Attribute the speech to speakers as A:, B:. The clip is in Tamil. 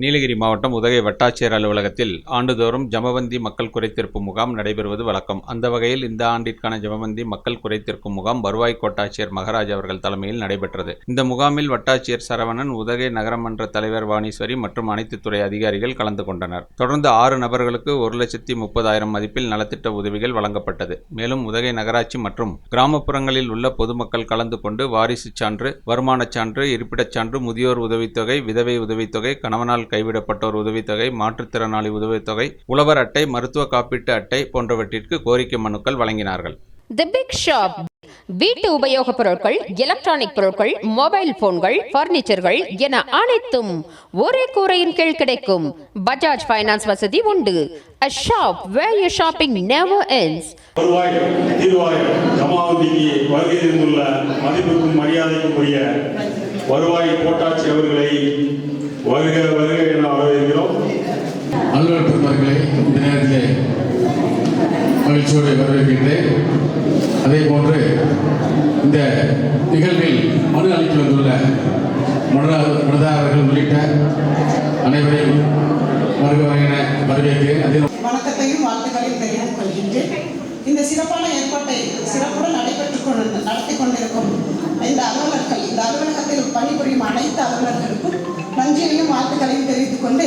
A: நீலகிரி மாவட்டம் உதகை வட்டாட்சியர் அலுவலகத்தில் ஆண்டுதோறும் ஜமவந்தி மக்கள் குறைத்திருப்பு முகாம் நடைபெறுவது வழக்கம். அந்த வகையில் இந்த ஆண்டிற்கான ஜமவந்தி மக்கள் குறைத்திருக்கும் முகாம் வருவாய் கோட்டாட்சியர் மகராஜ் அவர்கள் தலைமையில் நடைபெற்றது. இந்த முகாமில் வட்டாட்சியர் சரவணன் உதகை நகரமன்ற தலைவர் வாணீஸ்வரி மற்றும் அனைத்து துறை அதிகாரிகள் கலந்து கொண்டனர். தொடர்ந்து ஆறு நபர்களுக்கு ஒரு லட்சத்தி முப்பதாயிரம் மதிப்பில் நலத்திட்ட உதவிகள் வழங்கப்பட்டது. மேலும் உதகை நகராட்சி மற்றும் கிராமப்புறங்களில் உள்ள பொதுமக்கள் கலந்து கொண்டு வாரிசு சான்று வருமானச் சான்று இருப்பிடச் சான்று முதியோர் உதவித்தொகை விதவை உதவித்தொகை கணவனால் கைவிடப்பட்டோர் உதவித்தொகை மாற்றுத்திறனாளி உதவித்தொகை உழவர் அட்டை மருத்துவ காப்பீட்டு அட்டை போன்றவற்றிற்கு கோரிக்கை மனுக்கள் வழங்கினார்கள்.
B: தி பிக் ஷாப் வீட்டு உபயோகப் பொருட்கள் எலக்ட்ரானிக் பொருட்கள் மொபைல் போன்கள் பர்னிச்சர்கள் என அனைத்தும் ஒரே கூரையின் கீழ் கிடைக்கும். பஜாஜ் ஃபைனான்ஸ் வசதி உண்டு. A shop where you shopping never ends.
C: வருவாய் தீர்வாய் ஜமாவதிக்கு வருகை மதிப்புக்கும் மரியாதைக்கும் உரிய வருவாய் கோட்டாட்சி அவர்களை
D: அவர்களை இந்த நேரத்திலே மகிழ்ச்சியோடு வரவேற்கின்றேன். அதே போன்று இந்த நிகழ்வில் மனு அளித்து வந்துள்ள மனு- மனுதாரர்கள் உள்ளிட்ட அனைவரையும் வருக வரவேற்கிறேன் அதே
E: வணக்கத்தையும் வாழ்த்துக்களையும் தெரிவித்துக் கொள்கின்றேன். இந்த சிறப்பான ஏற்பாட்டை சிறப்புடன் நடைபெற்றுக் கொண்டு நடத்தி கொண்டிருக்கும் இந்த அலுவலர்கள் இந்த அலுவலகத்தில் பணிபுரியும் அனைத்து அலுவலர்களுக்கும் நன்றியையும் வாழ்த்துக்களையும் தெரிவித்துக் கொண்டு